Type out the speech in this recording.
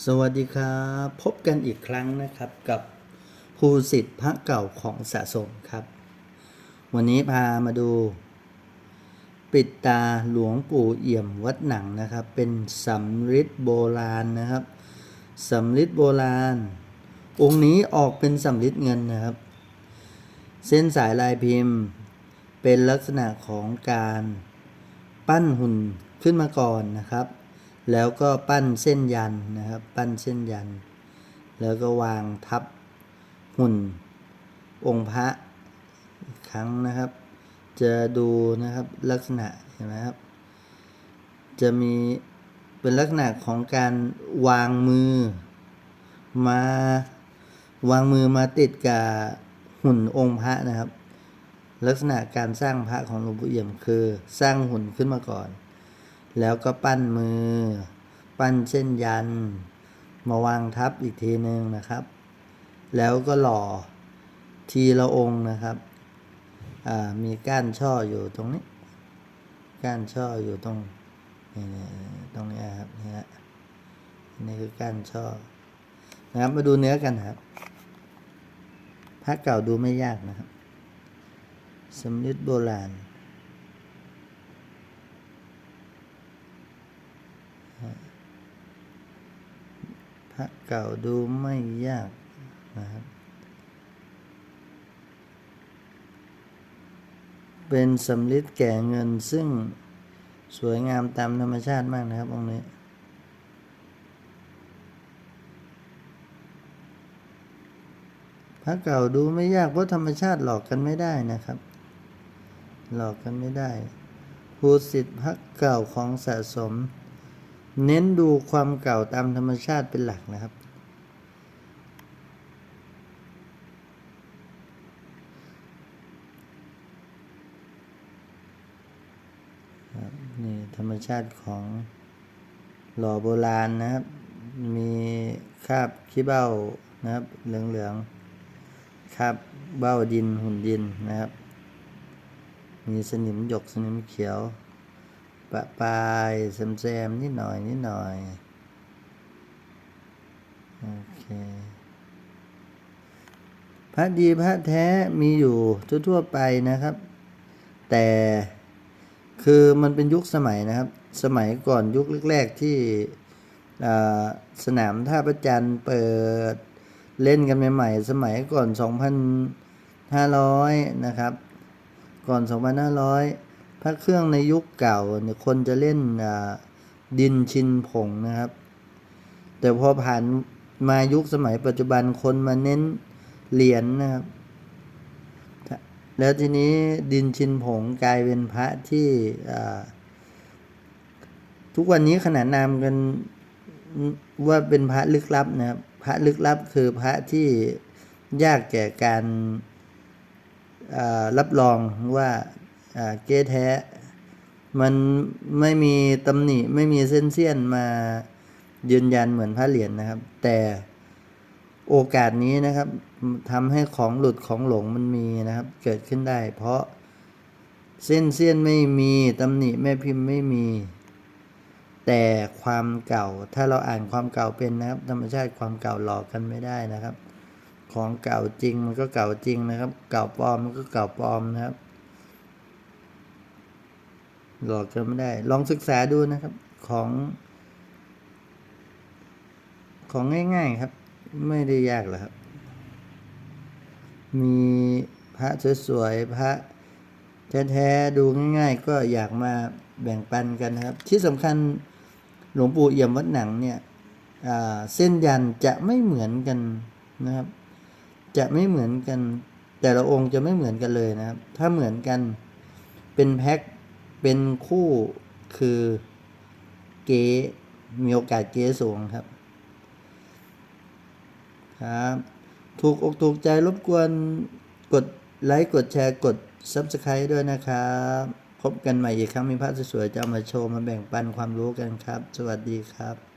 สวัสดีครับ พบกันอีกครั้งนะครับกับภูสิทธิ์พระเก่าของสะสมครับ วันนี้พามาดู ปิดตาหลวงปู่เอี่ยมวัดหนังนะครับ เป็นสำริดโบราณนะครับสำริดโบราณ องค์นี้ออกเป็นสำริดเงินนะครับ เส้นสายลายพิมพ์ เป็นลักษณะของการปั้นหุ่นขึ้นมาก่อนนะครับ แล้วก็ปั้นเส้นยันนะครับ ปั้นเส้นยัน แล้วก็วางทับหุ่น องค์พระอีกครั้งนะครับ จะดูนะครับลักษณะเห็นไหมครับ จะมีเป็นลักษณะของการวางมือ มาวางมือมาติดกับหุ่นองค์พระนะครับ ลักษณะการสร้างพระของหลวงปู่เอี่ยมคือสร้างหุ่นขึ้นมาก่อน แล้วก็ปั้นมือ ปั้นเส้นยัน มาวางทับอีกทีหนึ่งนะครับ แล้วก็หล่อทีละองค์นะครับอ่ามีก้านช่ออยู่ตรงนี้ ก้านช่ออยู่ตรงนี่ตรงนี้ครับนี่ฮะนี่คือก้านช่อนะครับมาดูเนื้อกันครับพระเก่าดูไม่ยากนะครับสำริดโบราณ พระเก่าดูไม่ยากนะครับ เป็นสำลิดแก่เงินซึ่งสวยงามตามธรรมชาติมากนะครับองค์นี้พระเก่าดูไม่ยากเพราะธรรมชาติหลอกกันไม่ได้นะครับ หลอกกันไม่ได้ภูสิทธิ์พระเก่าของสะสม เน้นดูความเก่าตามธรรมชาติเป็นหลักนะครับ นี่ธรรมชาติของหล่อโบราณนะครับ มีคราบขี้เบ้านะครับ เหลืองๆคราบเบ้าดินหุ่นดินนะครับ มีสนิมหยกสนิมเขียว ปะปลายแซมๆนิดหน่อยนิดหน่อย โอเค พระดีพระแท้มีอยู่ทั่วๆไปนะครับ แต่คือมันเป็นยุคสมัยนะครับ สมัยก่อนยุคแรก ๆ ที่สนามท่าประจันเปิดเล่นกันใหม่ๆ สมัยก่อน 2,500 นะครับ ก่อน 2,500 พระเครื่องในยุคเก่าเนี่ยคนจะเล่นดินชินผงนะครับ แต่พอผ่านมายุคสมัยปัจจุบันคนมาเน้นเหรียญนะครับ แล้วทีนี้ดินชินผงกลายเป็นพระที่ทุกวันนี้ขนานนามกันว่าเป็นพระลึกลับนะครับ พระลึกลับคือพระที่ยากแก่การารับรองว่า เก๊แท้ มันไม่มีตำหนิไม่มีเส้นเสี้ยนมายืนยันเหมือนพระเหรียญนะครับ แต่โอกาสนี้นะครับทำให้ของหลุดของหลงมันมีนะครับ เกิดขึ้นได้ เพราะเส้นเสี้ยนไม่มีตำหนิแม่พิมพ์ไม่มี แต่ความเก่าถ้าเราอ่านความเก่าเป็นนะครับ ธรรมชาติความเก่าหลอกกันไม่ได้นะครับ ของเก่าจริงมันก็เก่าจริงนะครับ เก่าปลอมมันก็เก่าปลอมนะครับ หลอกกันไม่ได้ ลองศึกษาดูนะครับของ ของง่าย ๆครับ ไม่ได้ยากหรอกครับ มีพระสวยๆพระแท้ๆดูง่าย ๆ ก็อยากมาแบ่งปันกันนะครับ ที่สำคัญหลวงปู่เอี่ยมวัดหนังเนี่ยเส้นยันจะไม่เหมือนกันนะครับ จะไม่เหมือนกัน แต่ละองค์จะไม่เหมือนกันเลยนะครับ ถ้าเหมือนกันเป็นแพ็ค เป็นคู่คือเก๋มีโอกาสเก๋สูงครับ ครับ ถูกอกถูกใจรบกวนกดไลค์กดแชร์กด Subscribe ด้วยนะครับ พบกันใหม่อีกครั้งมีภาพสวยๆจะมาโชว์มาแบ่งปันความรู้กันครับ สวัสดีครับ